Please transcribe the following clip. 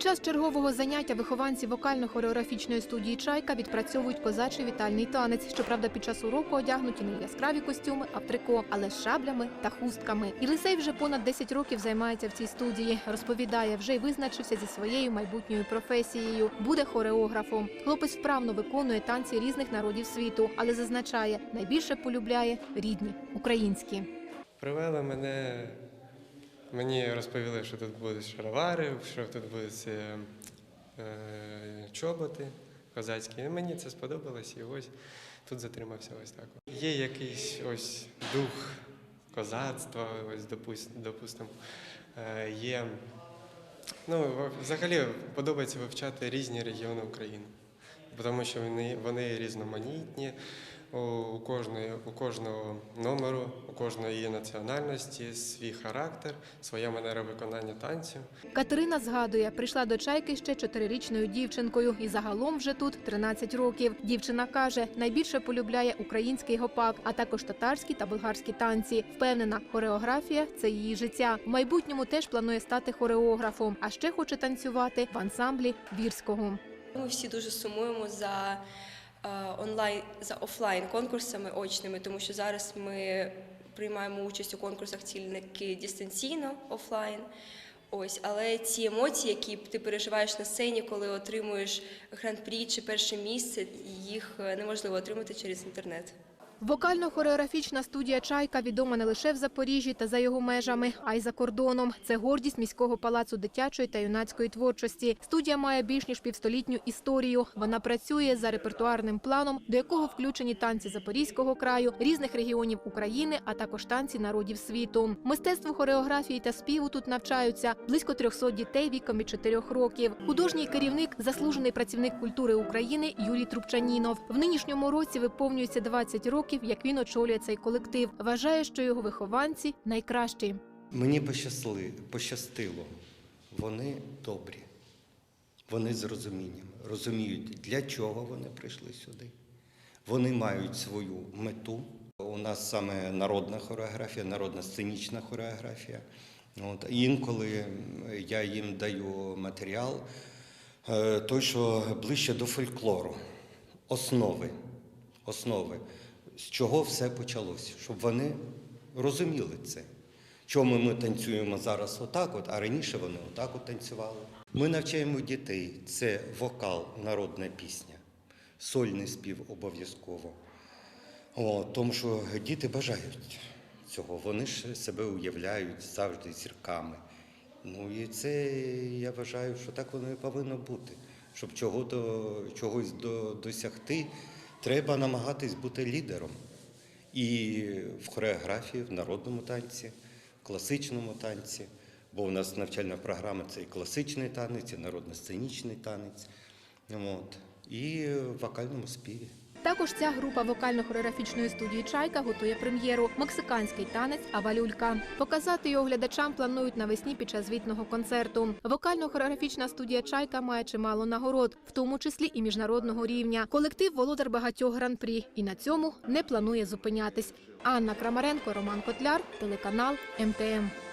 Під час чергового заняття вихованці вокально-хореографічної студії Чайка відпрацьовують козачий вітальний танець. Щоправда, під час уроку одягнуті не яскраві костюми, а в трико, але з шаблями та хустками. Єлисей вже понад 10 років займається в цій студії. Розповідає, вже й визначився зі своєю майбутньою професією. Буде хореографом. Хлопець вправно виконує танці різних народів світу, але зазначає, найбільше полюбляє рідні українські. Привели мене, мені розповіли, що тут будуть шаровари, що тут будуть е, е, чоботи козацькі. Мені це сподобалось і ось тут затримався ось так. Є якийсь ось дух козацтва, ось допус- допустимо, е, є. Ну, взагалі подобається вивчати різні регіони України, тому що вони, вони різноманітні. У, кожної, у кожного номеру, у кожної національності, свій характер, своя манера виконання танців. Катерина згадує, прийшла до чайки ще чотирирічною дівчинкою, і загалом вже тут 13 років. Дівчина каже, найбільше полюбляє український гопак, а також татарські та болгарські танці. Впевнена, хореографія це її життя. В майбутньому теж планує стати хореографом, а ще хоче танцювати в ансамблі вірського. Ми всі дуже сумуємо за онлайн за офлайн конкурсами очними, тому що зараз ми приймаємо участь у конкурсах цільники дистанційно офлайн. Ось, але ці емоції, які ти переживаєш на сцені, коли отримуєш гран-прі чи перше місце, їх е, неможливо отримати через інтернет. Вокально-хореографічна студія Чайка відома не лише в Запоріжжі та за його межами, а й за кордоном. Це гордість міського палацу дитячої та юнацької творчості. Студія має більш ніж півстолітню історію. Вона працює за репертуарним планом, до якого включені танці Запорізького краю, різних регіонів України, а також танці народів світу. Мистецтву хореографії та співу тут навчаються близько 300 дітей віком від 4 років. Художній керівник, заслужений працівник культури України Юрій Трубчанінов. В нинішньому році виповнюється 20 років, як він очолює цей колектив. Вважає, що його вихованці найкращі. Мені пощасли, пощастило. Вони добрі. Вони з розумінням, розуміють, для чого вони прийшли сюди. Вони мають свою мету. У нас саме народна хореографія, народна сценічна хореографія. От, інколи я їм даю матеріал, е, той, що ближче до фольклору, основи, основи, з чого все почалося, щоб вони розуміли це. Чому ми танцюємо зараз отак, от, а раніше вони отак от танцювали. Ми навчаємо дітей. Це вокал, народна пісня, сольний спів обов'язково. Тому що діти бажають цього. Вони ж себе уявляють завжди зірками. Ну і це я вважаю, що так воно і повинно бути. Щоб чого до, чогось до, досягти, треба намагатись бути лідером. І в хореографії, в народному танці, в класичному танці. Бо у нас навчальна програма це і класичний танець, і народно-сценічний танець. От. І в вокальному співі. Також ця група вокально-хореографічної студії Чайка готує прем'єру мексиканський танець Авалюлька. Показати його глядачам планують навесні під час звітного концерту. Вокально-хореографічна студія Чайка має чимало нагород, в тому числі і міжнародного рівня. Колектив володар багатьох гран-прі і на цьому не планує зупинятись. Анна Крамаренко, Роман Котляр, телеканал МТМ.